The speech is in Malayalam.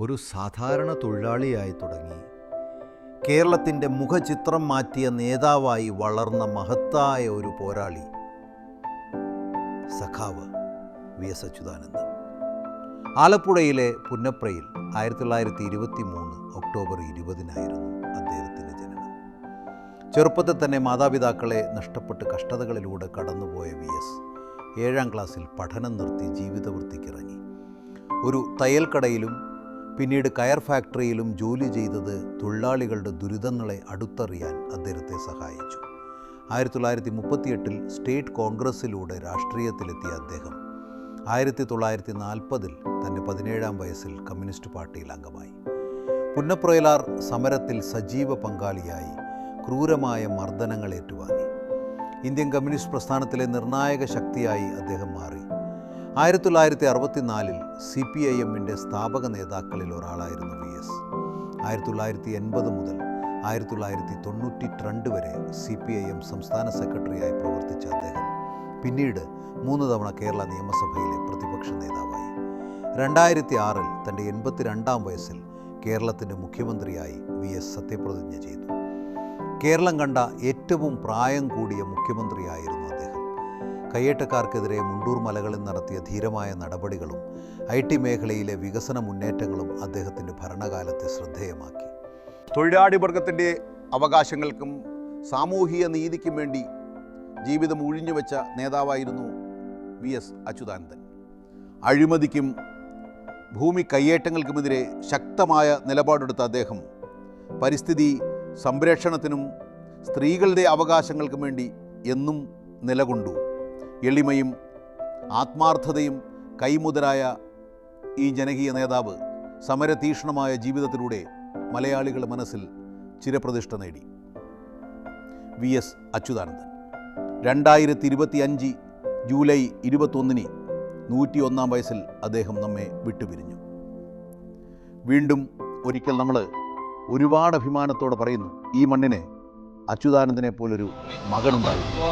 ഒരു സാധാരണ തൊഴിലാളിയായി തുടങ്ങി. കേരളത്തിന്റെ മുഖചിത്രം മാറ്റിയ നേതാവായി വളർന്ന മഹത്തായ ഒരു പോരാളി. സഖാവ് വി എസ് അച്യുതാനന്ദൻ. ആലപ്പുഴയിലെ പുന്നപ്രയിൽ ആയിരത്തി തൊള്ളായിരത്തി ഇരുപത്തി മൂന്ന് ഒക്ടോബർ ഇരുപതിനായിരുന്നു അദ്ദേഹത്തിന്റെ ജനനം. ചെറുപ്പത്തിൽ തന്നെ മാതാപിതാക്കളെ നഷ്ടപ്പെട്ട് കഷ്ടതകളിലൂടെ കടന്നുപോയ വി എസ് ഏഴാം ക്ലാസ്സിൽ പഠനം നിർത്തി ജീവിതവൃത്തിക്കിറങ്ങി. ഒരു തയ്യൽക്കടയിലും പിന്നീട് കയർ ഫാക്ടറിയിലും ജോലി ചെയ്തത് തൊഴിലാളികളുടെ ദുരിതങ്ങളെ അടുത്തറിയാൻ അദ്ദേഹത്തെ സഹായിച്ചു. ആയിരത്തി തൊള്ളായിരത്തി മുപ്പത്തിയെട്ടിൽ സ്റ്റേറ്റ് കോൺഗ്രസ്സിലൂടെ രാഷ്ട്രീയത്തിലെത്തിയ അദ്ദേഹം ആയിരത്തി തൊള്ളായിരത്തി നാൽപ്പതിൽ തന്റെ പതിനേഴാം വയസ്സിൽ കമ്മ്യൂണിസ്റ്റ് പാർട്ടിയിൽ അംഗമായി. പുന്നപ്രയലാർ സമരത്തിൽ സജീവ പങ്കാളിയായി ക്രൂരമായ മർദ്ദനങ്ങൾ ഏറ്റുവാങ്ങി ഇന്ത്യൻ കമ്മ്യൂണിസ്റ്റ് പ്രസ്ഥാനത്തിലെ നിർണായക ശക്തിയായി അദ്ദേഹം മാറി. ആയിരത്തി തൊള്ളായിരത്തി അറുപത്തിനാലിൽ സി പി ഐ എമ്മിന്റെ സ്ഥാപക നേതാക്കളിൽ ഒരാളായിരുന്നു വി എസ്. ആയിരത്തി തൊള്ളായിരത്തി എൺപത് മുതൽ ആയിരത്തി തൊള്ളായിരത്തി തൊണ്ണൂറ്റി രണ്ട് വരെ സി പി ഐ എം സംസ്ഥാന സെക്രട്ടറിയായി പ്രവർത്തിച്ച അദ്ദേഹം പിന്നീട് മൂന്ന് തവണ കേരള നിയമസഭയിലെ പ്രതിപക്ഷ നേതാവായി. രണ്ടായിരത്തി ആറിൽ തന്റെ എൺപത്തിരണ്ടാം വയസ്സിൽ കേരളത്തിന്റെ മുഖ്യമന്ത്രിയായി വി എസ് സത്യപ്രതിജ്ഞ ചെയ്തു. കേരളം കണ്ട ഏറ്റവും പ്രായം കൂടിയ മുഖ്യമന്ത്രിയായിരുന്നു കയ്യേറ്റക്കാർക്കെതിരെ മുണ്ടൂർ മലകളിൽ നടത്തിയ ധീരമായ നടപടികളും ഐ ടി മേഖലയിലെ വികസന മുന്നേറ്റങ്ങളും അദ്ദേഹത്തിന്റെ ഭരണകാലത്തെ ശ്രദ്ധേയമാക്കി. തൊഴിലാളി വർഗത്തിന്റെ അവകാശങ്ങൾക്കും സാമൂഹിക നീതിക്കും വേണ്ടി ജീവിതം ഒഴിഞ്ഞുവെച്ച നേതാവായിരുന്നു വി എസ് അച്യുതാനന്ദൻ. അഴിമതിക്കും ഭൂമി കയ്യേറ്റങ്ങൾക്കുമെതിരെ ശക്തമായ നിലപാടെടുത്ത അദ്ദേഹം പരിസ്ഥിതി സംരക്ഷണത്തിനും സ്ത്രീകളുടെ അവകാശങ്ങൾക്കും വേണ്ടി എന്നും നിലകൊണ്ടു. എളിമയും ആത്മാർത്ഥതയും കൈമുതലായ ഈ ജനകീയ നേതാവ് സമരതീക്ഷണമായ ജീവിതത്തിലൂടെ മലയാളികളുടെ മനസ്സിൽ ചിരപ്രതിഷ്ഠ നേടി. വി. എസ്. അച്യുതാനന്ദൻ. രണ്ടായിരത്തി ഇരുപത്തി അഞ്ച് ജൂലൈ ഇരുപത്തൊന്നിന് നൂറ്റി ഒന്നാം വയസ്സിൽ അദ്ദേഹം നമ്മെ വിട്ടുപിരിഞ്ഞു. വീണ്ടും ഒരിക്കൽ നമ്മൾ ഒരുപാട് അഭിമാനത്തോടെ പറയുന്നു ഈ മണ്ണിന് അച്യുതാനന്ദനെ പോലൊരു മകനുണ്ടായി